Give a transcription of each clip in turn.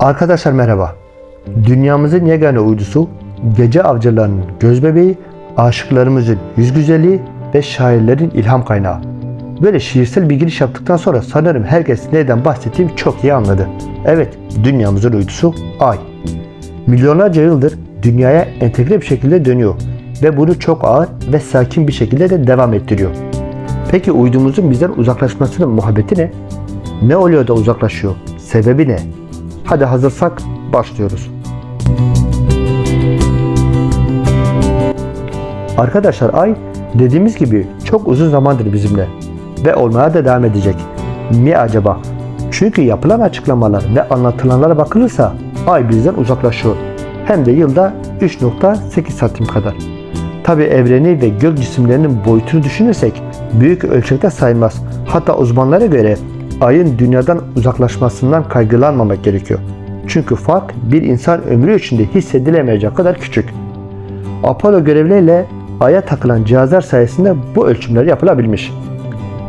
Arkadaşlar merhaba. Dünyamızın yegane uydusu, gece avcılarının göz bebeği, aşıklarımızın yüz güzelliği ve şairlerin ilham kaynağı. Böyle şiirsel bir giriş yaptıktan sonra sanırım herkes neyden bahsettiğimi çok iyi anladı. Evet, dünyamızın uydusu Ay. Milyonlarca yıldır dünyaya entegre bir şekilde dönüyor ve bunu çok ağır ve sakin bir şekilde de devam ettiriyor. Peki uydumuzun bizden uzaklaşmasının muhabbeti ne? Ne oluyor da uzaklaşıyor? Sebebi ne? Hadi hazırsak başlıyoruz. Arkadaşlar ay dediğimiz gibi çok uzun zamandır bizimle ve olmaya da devam edecek. Niye acaba? Çünkü yapılan açıklamalar ve anlatılanlara bakılırsa ay bizden uzaklaşıyor. Hem de yılda 3.8 santim kadar. Tabi evreni ve gök cisimlerinin boyutunu düşünürsek büyük ölçekte sayılmaz. Hatta uzmanlara göre ayın dünyadan uzaklaşmasından kaygılanmamak gerekiyor. Çünkü fark bir insan ömrü içinde hissedilemeyecek kadar küçük. Apollo görevleriyle Ay'a takılan cihazlar sayesinde bu ölçümler yapılabilmiş.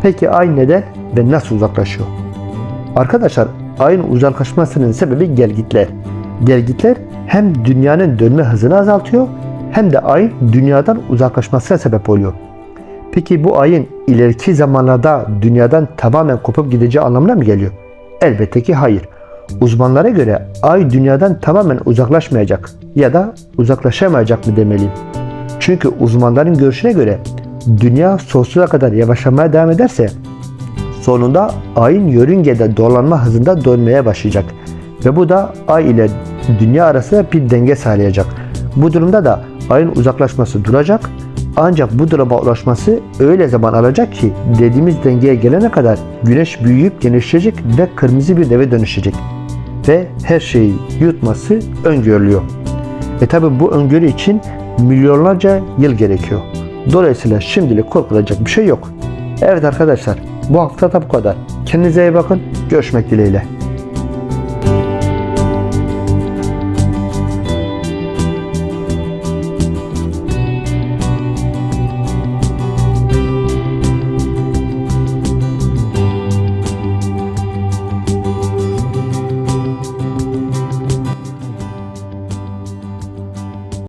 Peki Ay neden ve nasıl uzaklaşıyor? Arkadaşlar Ay'ın uzaklaşmasının sebebi gelgitler. Gelgitler hem dünyanın dönme hızını azaltıyor hem de Ay'ın dünyadan uzaklaşmasına sebep oluyor. Peki bu ayın ileriki zamanlarda dünyadan tamamen kopup gideceği anlamına mı geliyor? Elbette ki hayır. Uzmanlara göre ay dünyadan tamamen uzaklaşmayacak ya da uzaklaşamayacak mı demeliyim. Çünkü uzmanların görüşüne göre dünya sonsuza kadar yavaşlamaya devam ederse sonunda ayın yörüngede dolanma hızında dönmeye başlayacak. Ve bu da ay ile dünya arasında bir denge sağlayacak. Bu durumda da ayın uzaklaşması duracak ancak bu duruma ulaşması öyle zaman alacak ki dediğimiz dengeye gelene kadar güneş büyüyüp genişleyecek ve kırmızı bir deve dönüşecek. Ve her şeyi yutması öngörülüyor. E tabi bu öngörü için milyonlarca yıl gerekiyor. Dolayısıyla şimdilik korkulacak bir şey yok. Evet arkadaşlar bu hafta da bu kadar. Kendinize iyi bakın. Görüşmek dileğiyle.